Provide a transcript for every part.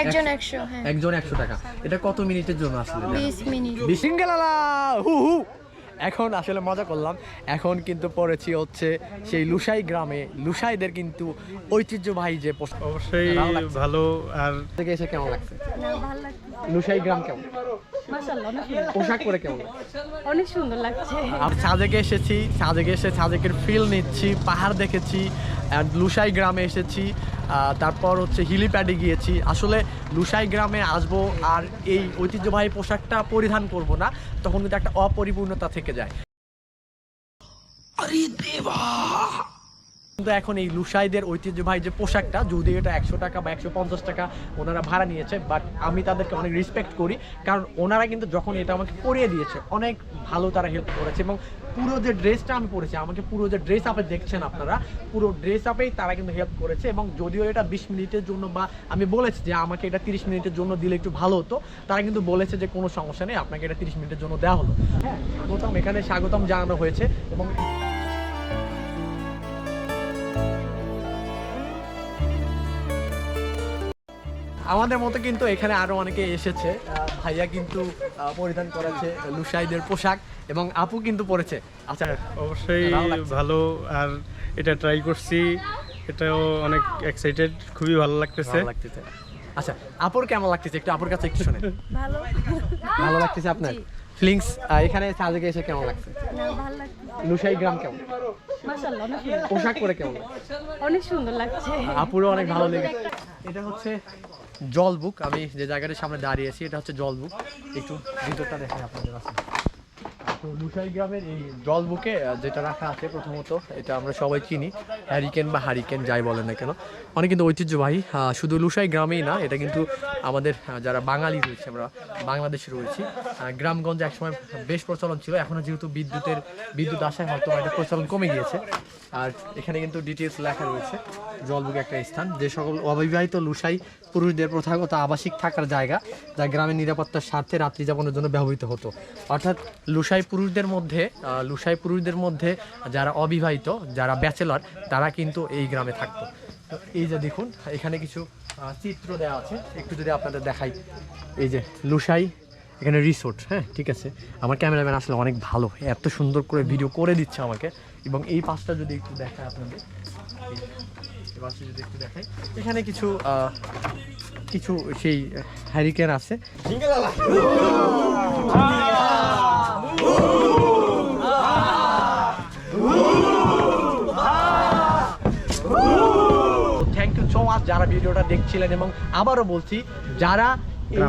একজন একশো হ্যাঁ। একজন একশো টাকা। এটা কত মিনিটের জন্য আসলে? বিশ মিনিট। বিশিঙ্গালা হু হু। এখন আসলে মজা করলাম। এখন কিন্তু পড়েছি হচ্ছে সেই লুসাই গ্রামে। লুসাইদের কিন্তু ঐতিহ্যবাহী যে অবশ্যই ভালো আর থেকে এসে কেমন লাগছে? লুসাই গ্রাম কেমন? পোশাক পরে কেমন লাগছে? অনেক সুন্দর লাগছে। আর সাজেকে এসেছি সাজেকে এসে সাজেকের ফিল নিচ্ছি পাহাড় দেখেছি আর লুসাই গ্রামে এসেছি। তারপর হচ্ছে হিলিপ্যাডে গিয়েছি। আসলে লুসাই গ্রামে আসব আর এই ঐতিহ্যবাহী পোশাকটা পরিধান করব না, তখন কিন্তু একটা অপরিপূর্ণতা থেকে যায়। কিন্তু এখন এই লুসাইদের ঐতিহ্যবাহী যে পোশাকটা যদি এটা একশো টাকা বা একশো পঞ্চাশ টাকা ওনারা ভাড়া নিয়েছে বাট আমি তাদেরকে অনেক রেসপেক্ট করি। কারণ ওনারা কিন্তু যখন এটা আমাকে পরিয়ে দিয়েছে, অনেক ভালো তারা হেল্প করেছে এবং পুরো যে ড্রেসটা আমি পরেছি, আমাকে পুরো যে ড্রেস আপে দেখছেন আপনারা, পুরো ড্রেস আপেই তারা কিন্তু হেল্প করেছে এবং যদিও এটা বিশ মিনিটের জন্য বা আমি বলেছি যে আমাকে এটা তিরিশ মিনিটের জন্য দিলে একটু ভালো হতো, তারা কিন্তু বলেছে যে কোনো সমস্যা নেই, আপনাকে এটা তিরিশ মিনিটের জন্য দেওয়া হলো। হ্যাঁ স্বাগতম, এখানে স্বাগতম জানানো হয়েছে এবং আমাদের মতো কিন্তু এখানে আরও অনেকে এসেছে। আহ, ভাইয়া কিন্তু পরিধান করেছে লুসাইদের পোশাক এবং আপু কিন্তু পরেছে। আচ্ছা অবশ্যই ভালো আর এটা ট্রাই করছি। এটাও অনেক এক্সাইটেড খুবই ভালো লাগতেছে। লাগতেছে। আচ্ছা আপুর কেমন লাগতেছে? একটু আপুর কাছে একটু শুনে ভালো। ভালো লাগতেছে আপনার? ফিলিংস এখানে সাজেকে এসে কেমন লাগছে? না ভালো লাগছে। লুসাই গ্রাম কেমন? মাশাআল্লাহ পোশাক পরে কেমন? লাগছে? অনেক সুন্দর লাগছে। আপুরও অনেক ভালো লেগেছে। এটা হচ্ছে জল বুক, আমি যে জায়গাটার সামনে দাঁড়িয়েছি এটা হচ্ছে জল বুক। একটু ভিতরটা দেখেন আপনাদের কাছে তো লুসাই গ্রামের এই জল বুকে যেটা রাখা আছে প্রথমত, এটা আমরা সবাই চিনি হ্যারিকেন বা হারিকেন যাই বলেন না কেন। অনেক কিন্তু ঐতিহ্যবাহী শুধু লুসাই গ্রামেই না, এটা কিন্তু আমাদের যারা বাঙালি রয়েছে, আমরা বাংলাদেশে রয়েছি। গ্রামগঞ্জে একসময় বেশ প্রচলন ছিল এখনও যেহেতু বিদ্যুতের, বিদ্যুৎ আসায় হয়তো এটা প্রচলন কমে গিয়েছে। আর এখানে কিন্তু ডিটেলস লেখা রয়েছে। জলবুক একটা স্থান, যে সকল অবিবাহিত লুসাই পুরুষদের প্রথাগত আবাসিক থাকার জায়গা, যা গ্রামের নিরাপত্তার স্বার্থে রাত্রি যাপনের জন্য ব্যবহৃত হতো। অর্থাৎ লুসাই পুরুষদের মধ্যে লুসাই পুরুষদের মধ্যে যারা অবিবাহিত, যারা ব্যাচেলর, তারা কিন্তু এই গ্রামে থাকতো। এই যে দেখুন, এখানে কিছু চিত্র দেওয়া আছে। একটু যদি আপনাদের দেখাই। এই যে লুসাই, এখানে রিসোর্ট হ্যাঁ ঠিক আছে। আমার ক্যামেরাম্যান আসলে অনেক ভালো, এত সুন্দর করে ভিডিও করে দিচ্ছে আমাকে। এবং এই পাশটা যদি একটু দেখায় আপনাদের এই- পাশটা যদি একটু দেখাই এখানে কিছু কিছু সেই হ্যারিকেন আছে। থ্যাংক ইউ সো মাচ যারা ভিডিওটা দেখছিলেন এবং আবারও বলছি যারা এই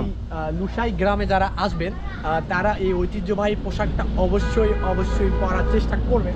লুসাই গ্রামে যারা আসবেন তারা এই ঐতিহ্যবাহী পোশাকটা অবশ্যই অবশ্যই পরার চেষ্টা করবেন।